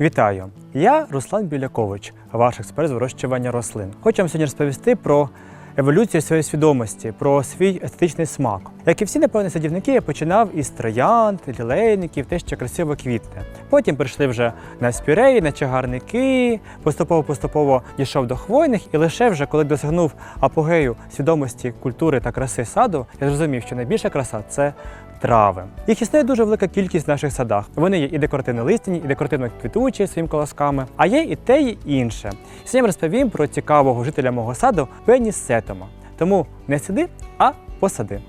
Вітаю! Я Руслан Білякович, ваш експерт з вирощування рослин. Хочу вам сьогодні розповісти про еволюцію своєї свідомості, про свій естетичний смак. Як і всі, напевне, садівники, я починав із троянд, лілейників, те, що красиво квітне. Потім прийшли вже на спіреї, на чагарники, поступово-поступово дійшов до хвойних, і лише вже коли досягнув апогею свідомості культури та краси саду, я зрозумів, що найбільша краса це трави. Їх існує дуже велика кількість в наших садах. Вони є і декоративно листяні, і декоративно квітучі своїм колосками, а є і те, і інше. Сьогодні розповім про цікавого жителя мого саду Пенні Сетома. Тому не сиди, а посади.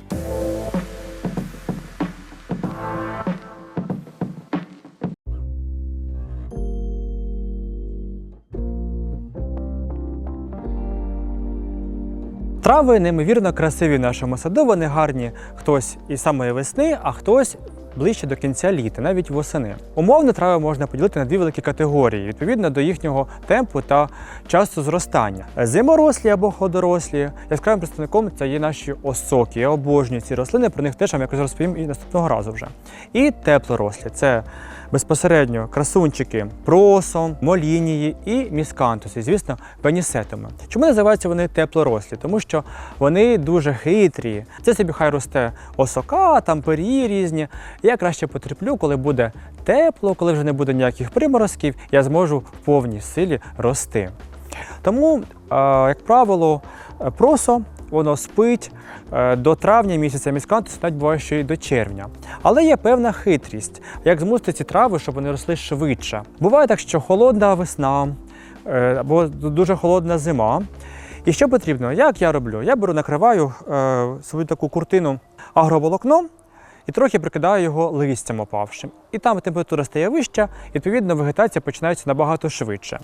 Трави неймовірно красиві в нашому саду. Вони гарні хтось із самої весни, а хтось ближче до кінця літа, навіть восени. Умовно трави можна поділити на дві великі категорії відповідно до їхнього темпу та часу зростання. Зиморослі або ходорослі. Яскравим представником це є наші осоки. Я обожнюю ці рослини, про них теж вам якось розповім і наступного разу вже. І теплорослі це безпосередньо красунчики просо, молінії і міскантуси, звісно, пенісетами. Чому називаються вони теплорослі? Тому що вони дуже хитрі. Це собі хай росте осока, там перії різні. Я краще потерплю, коли буде тепло, коли вже не буде ніяких приморозків, я зможу в повній силі рости. Тому, як правило, е, просо воно спить е, до травня місяця, міскантус навіть буває, що і до червня. Але є певна хитрість, як змусити ці трави, щоб вони росли швидше. Буває так, що холодна весна е, або дуже холодна зима. І що потрібно? Як я роблю? Я беру, накриваю е, свою таку куртину агроволокном і трохи прикидаю його листям опавшим. І там температура стає вища, відповідно, вегетація починається набагато швидше.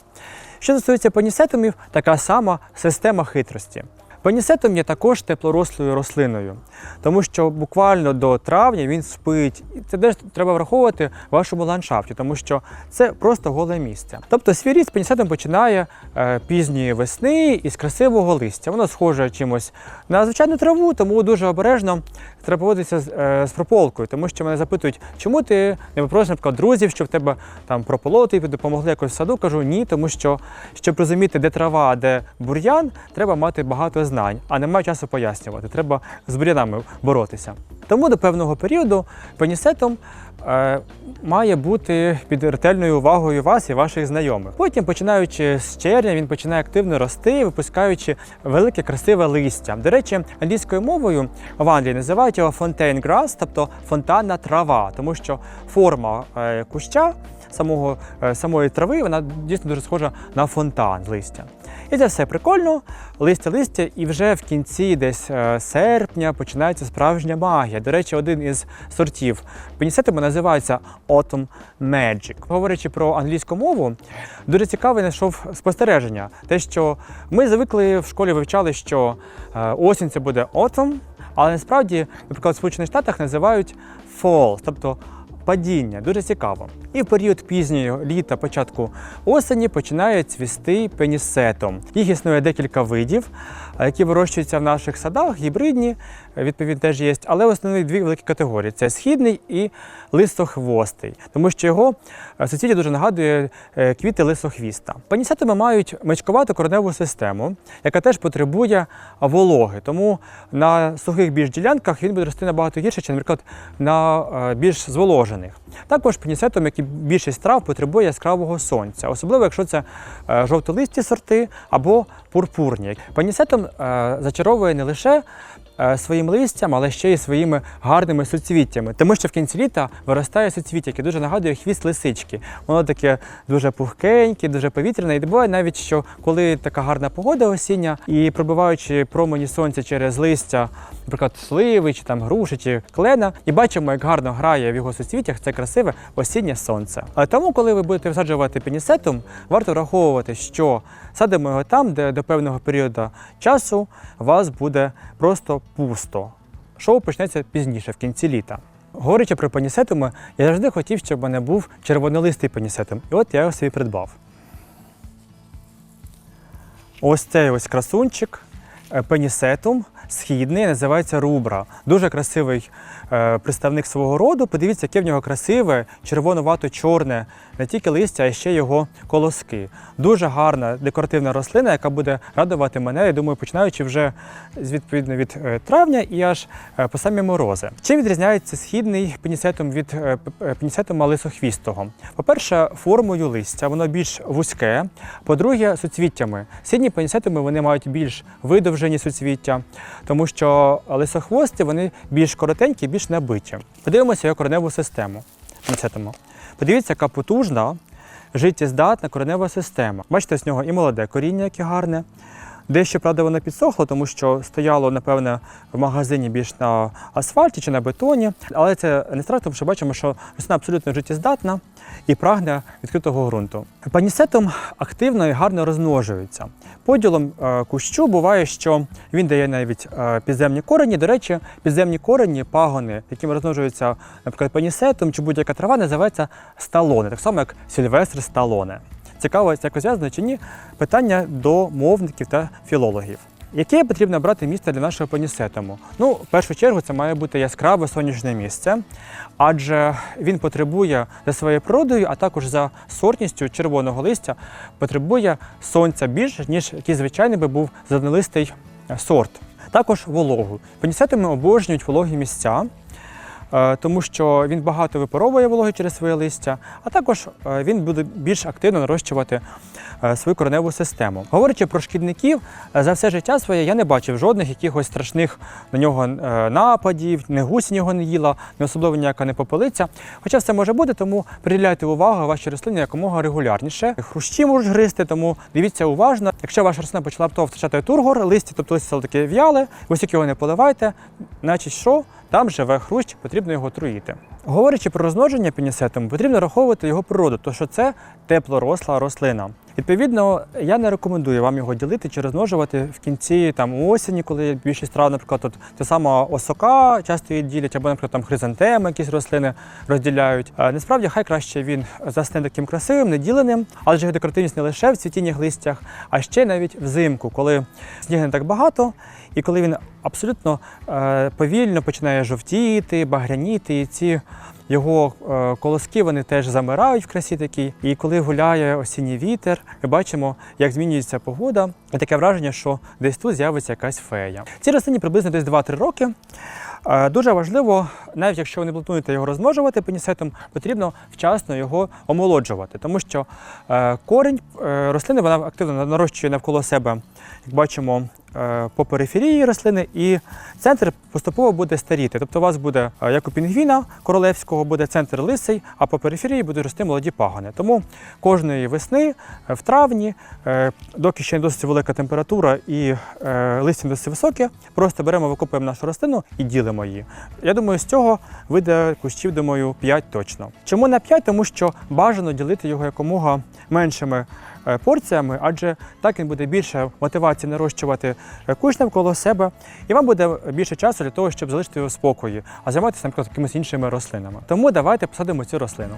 Що стосується панісетумів, така сама система хитрості. Панісетум є також теплорослою рослиною, тому що буквально до травня він спить. Це теж треба враховувати в вашому ландшафті, тому що це просто голе місце. Тобто свій ріст панісетум починає е, пізньої весни із красивого листя. Воно схоже чимось на звичайну траву, тому дуже обережно треба поводитися з, е, з прополкою, тому що мене запитують, чому ти не попросиш, наприклад, друзів, щоб тебе там прополоти і допомогли якось в саду. Кажу ні, тому що щоб розуміти, де трава, де бур'ян, треба мати багато знань, а немає часу пояснювати. Треба з бур'янами боротися. Тому до певного періоду пенісетом е, має бути під ретельною увагою вас і ваших знайомих. Потім, починаючи з червня, він починає активно рости, випускаючи велике красиве листя. До речі, англійською мовою в Англії називають його fontaine grass, тобто фонтанна трава, тому що форма е, куща самого, е, самої трави вона дійсно дуже схожа на фонтан листя. І це все прикольно, листя листя, і вже в кінці десь е, серпня починається справжня магія. До речі, один із сортів пенісетами називається Autumn Magic. Говорячи про англійську мову, дуже цікаве знайшов спостереження. Те, що ми звикли в школі вивчали, що е, осінь це буде autumn, але насправді, наприклад, в Сполучених Штатах називають fall, тобто падіння. Дуже цікаво. І в період пізнього літа, початку осені починає цвісти пенісетом. Їх існує декілька видів, які вирощуються в наших садах, гібридні, відповідно, теж є. Але основні дві великі категорії: це східний і листохвостий, тому що його е, суцвіття дуже нагадує е, квіти лисохвіста. Пенісетами мають мечковату кореневу систему, яка теж потребує вологи. Тому на сухих більш ділянках він буде рости набагато гірше, ніж, наприклад, на е, більш зволожених. Також пенісетом, як і більшість трав, потребує яскравого сонця, особливо якщо це жовтолисті сорти або пурпурні. Пенісетом е, зачаровує не лише своїм листям, але ще й своїми гарними суцвіттями. Тому що в кінці літа виростає суцвіття, яке дуже нагадує хвіст лисички. Воно таке дуже пухкеньке, дуже повітряне. І буває навіть, що коли така гарна погода осіння і пробиваючи промені сонця через листя, наприклад, сливи чи там груші чи клена, і бачимо, як гарно грає в його суцвіттях це красиве осіннє сонце. А тому, коли ви будете висаджувати пенісетум, варто враховувати, що садимо його там, де до певного періоду часу вас буде просто пусто. Шоу почнеться пізніше, в кінці літа. Говорячи про панісетуми, я завжди хотів, щоб в мене був червонолистий панісетум. І от я його собі придбав. Ось цей ось красунчик, е, пенісетум. Східний, називається рубра. Дуже красивий е, представник свого роду. Подивіться, яке в нього красиве, червонувато-чорне, не тільки листя, а ще його колоски. Дуже гарна декоративна рослина, яка буде радувати мене, я думаю, починаючи вже з відповідно від е, травня і аж е, по самі морози. Чим відрізняється східний пеніцетум від е, п- е, лисохвістого? По-перше, формою листя, воно більш вузьке. По-друге, суцвіттями. Східні пеніцетуми вони мають більш видовжені суцвіття, тому що лисохвості вони більш коротенькі, більш набиті. Подивимося його кореневу систему. пеніцетуму. Подивіться, яка потужна, життєздатна коренева система. Бачите, з нього і молоде коріння, яке гарне. Дещо, правда, воно підсохло, тому що стояло, напевне, в магазині більш на асфальті чи на бетоні. Але це не страшно, тому що бачимо, що рослина абсолютно життєздатна і прагне відкритого ґрунту. Панісетом активно і гарно розмножується. Поділом е, кущу буває, що він дає навіть е, підземні корені. До речі, підземні корені, пагони, якими розмножуються, наприклад, панісетом чи будь-яка трава, називається сталони, так само як сільвестр сталоне. Цікаво, це якось зв'язано чи ні? Питання до мовників та філологів. Яке потрібно брати місце для нашого панісетому? Ну, в першу чергу, це має бути яскраве сонячне місце, адже він потребує за своєю природою, а також за сортністю червоного листя, потребує сонця більше, ніж який звичайний би був зеленолистий е, сорт. Також вологу. Панісетами обожнюють вологі місця. е, Тому що він багато випаровує вологи через своє листя, а також е, він буде більш активно нарощувати свою кореневу систему. Говорячи про шкідників, е, за все життя своє я не бачив жодних якихось страшних на нього е, нападів, не гусінь його не їла, не особливо ніяка не попелиця. Хоча все може бути, тому приділяйте увагу вашій рослині якомога регулярніше. Хрущі можуть гризти, тому дивіться уважно. Якщо ваша рослина почала раптово втрачати тургор, листя, тобто листя таке в'яле, ви стільки його не поливайте, значить що? Там живе хрущ, потрібно його труїти. Говорячи про розмноження пінісетом, потрібно враховувати його природу, тому що це теплоросла рослина. Відповідно, я не рекомендую вам його ділити чи розмножувати в кінці там осені, коли більшість трав, наприклад, тут те сама осока часто її ділять, або, наприклад, там хризантеми, якісь рослини розділяють. Е, Насправді, хай краще він засне таким красивим, неділеним, адже його декоративність не лише в цвітіннях листях, а ще навіть взимку, коли снігу не так багато, і коли він абсолютно е, повільно починає жовтіти, багряніти, і ці його е, колоски вони теж замирають в красі такій. І коли гуляє осінній вітер, ми бачимо, як змінюється погода. І таке враження, що десь тут з'явиться якась фея. Ці рослині приблизно десь 2-3 роки. Е, Дуже важливо, навіть якщо ви не плануєте його розмножувати пенісетом, потрібно вчасно його омолоджувати, тому що е, корінь рослини вона активно нарощує навколо себе, як бачимо, по периферії рослини, і центр поступово буде старіти. Тобто у вас буде, е, як у пінгвіна королевського, буде центр лисий, а по периферії будуть рости молоді пагони. Тому кожної весни, е, в травні, е, доки ще не досить велика температура і е, листя досить високе, просто беремо, викопуємо нашу рослину і ділимо її. Я думаю, з цього вийде кущів, думаю, 5 точно. Чому на 5? Тому що бажано ділити його якомога меншими е, порціями, адже так він буде більше мотивації нарощувати е, кущ навколо себе, і вам буде більше часу для того, щоб залишити його в спокої, а займатися, наприклад, якимись іншими рослинами. Тому давайте посадимо цю рослину.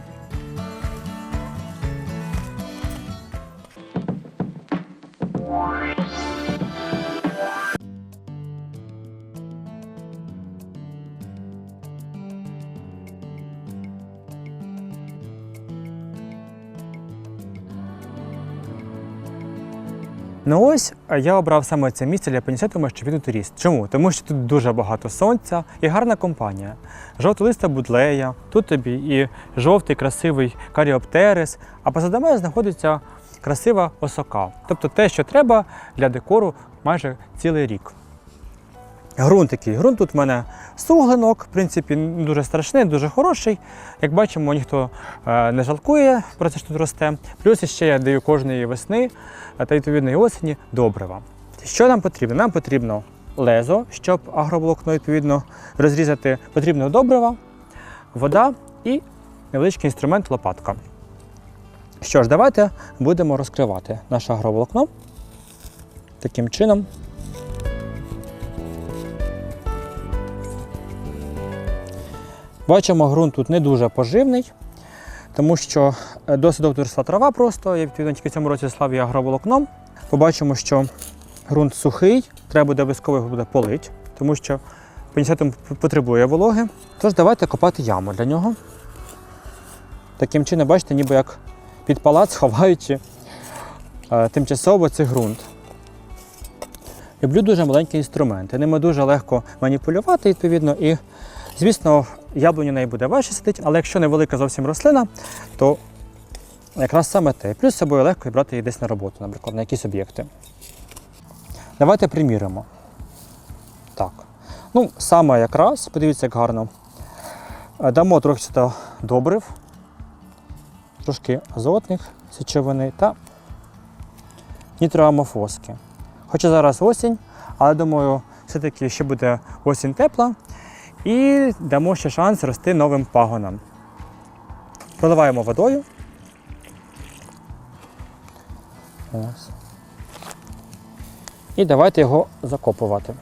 Ну ось я обрав саме це місце для панісетума, щоб він тут ріс. Чому? Тому що тут дуже багато сонця і гарна компанія. Жовтолиста будлея, тут тобі і жовтий красивий каріоптерис, а позаду мене знаходиться красива осока. Тобто те, що треба для декору майже цілий рік. Грунт який. Грунт тут в мене суглинок, в принципі, не дуже страшний, дуже хороший. Як бачимо, ніхто е, не жалкує про те, що тут росте. Плюс ще я даю кожної весни е, та відповідної осені добрива. Що нам потрібно? Нам потрібно лезо, щоб агроволокно відповідно розрізати. Потрібно добрива, вода і невеличкий інструмент лопатка. Що ж, давайте будемо розкривати наше агроволокно таким чином. Бачимо, ґрунт тут не дуже поживний, тому що е, досить довго росла трава просто. Я відповідно тільки в цьому році слав її агроволокном. Побачимо, що ґрунт сухий, треба буде обов'язково його буде полити. тому що пенісетум потребує вологи. Тож давайте копати яму для нього. Таким чином, бачите, ніби як під палац ховаючи е, тимчасово цей ґрунт. Люблю дуже маленькі інструменти. Ними дуже легко маніпулювати, відповідно, і, звісно, яблуня неї буде важче сидіти, але якщо невелика зовсім рослина, то якраз саме те. Плюс з собою легко брати її десь на роботу, наприклад, на якісь об'єкти. Давайте приміримо. Так. Ну, саме якраз, подивіться, як гарно. Е, Дамо трохи сюди добрив, трошки азотних сечовини та нітроамофоски. Хоча зараз осінь, але думаю, все-таки ще буде осінь тепла і дамо ще шанс рости новим пагонам. Проливаємо водою. Ось. І давайте його закопувати.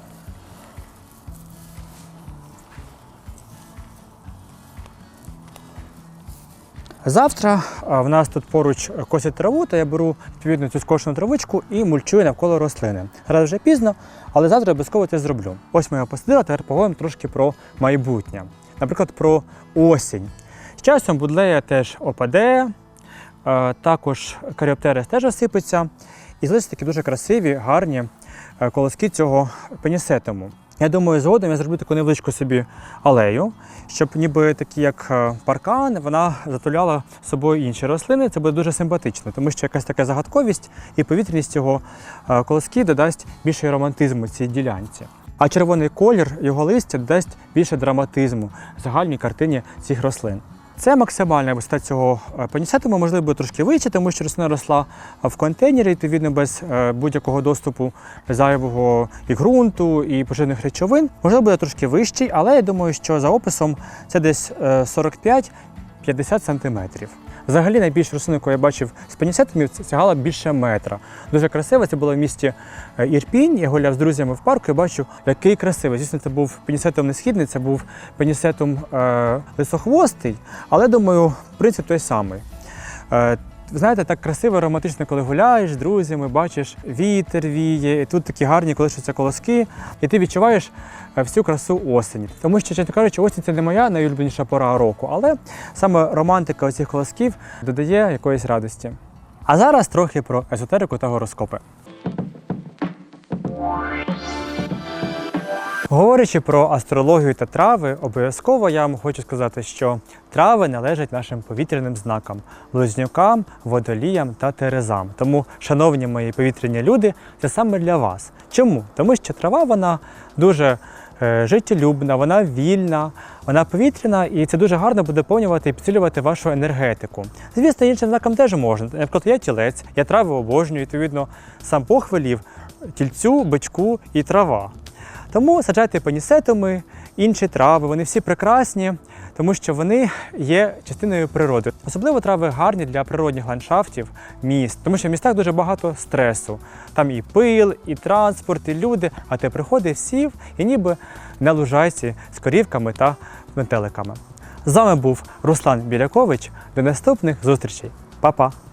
Завтра в нас тут поруч косять траву, та я беру відповідно цю скошену травичку і мульчую навколо рослини. Зараз вже пізно, але завтра обов'язково це зроблю. Ось ми його посадили, тепер поговоримо трошки про майбутнє. Наприклад, про осінь. З часом будлея теж опаде, також каріоптерис теж осипеться. І залишаться такі дуже красиві, гарні колоски цього пенісетуму. Я думаю, згодом я зроблю таку невеличку собі алею, щоб ніби такі, як е, паркан, вона затуляла собою інші рослини. Це буде дуже симпатично, тому що якась така загадковість і повітряність цього колоски додасть більше романтизму цій ділянці. А червоний колір його листя додасть більше драматизму загальній картині цих рослин. Це максимальна висота цього панісету. панісетуму, можливо, трошки вище, тому що рослина росла в контейнері, відповідно, без е, будь-якого доступу зайвого і ґрунту, і поживних речовин. Можливо, буде трошки вищий, але я думаю, що за описом це десь е, 45-50 сантиметрів. Взагалі найбільшу рослина, яку я бачив з пенісетумів, це сягала більше метра. Дуже красиво. Це було в місті е, Ірпінь. Я гуляв з друзями в парку і бачу, який красивий. Звісно, це був пенісетом не східний, це був пенісетом е, лисохвостий, але думаю, принцип той самий. Знаєте, так красиво, романтично, коли гуляєш з друзями, бачиш вітер віє, і тут такі гарні колишуться колоски, і ти відчуваєш е, всю красу осені. Тому що, чесно кажучи, осінь це не моя найулюбленіша пора року, але саме романтика оцих колосків додає якоїсь радості. А зараз трохи про езотерику та гороскопи. Говорячи про астрологію та трави, обов'язково я вам хочу сказати, що трави належать нашим повітряним знакам близнюкам, водоліям та терезам. Тому, шановні мої повітряні люди, це саме для вас. Чому? Тому що трава вона дуже е, життєлюбна, вона вільна, вона повітряна, і це дуже гарно буде доповнювати і підсилювати вашу енергетику. Звісно, іншим знакам теж можна. Наприклад, я тілець, я трави обожнюю, відповідно, сам похвилів тільцю, бичку і трава. Тому саджайте панісетуми, інші трави, вони всі прекрасні, тому що вони є частиною природи. Особливо трави гарні для природних ландшафтів, міст, тому що в містах дуже багато стресу. Там і пил, і транспорт, і люди, а ти приходиш, сів і ніби на лужайці з корівками та метеликами. З вами був Руслан Білякович. До наступних зустрічей. Па-па!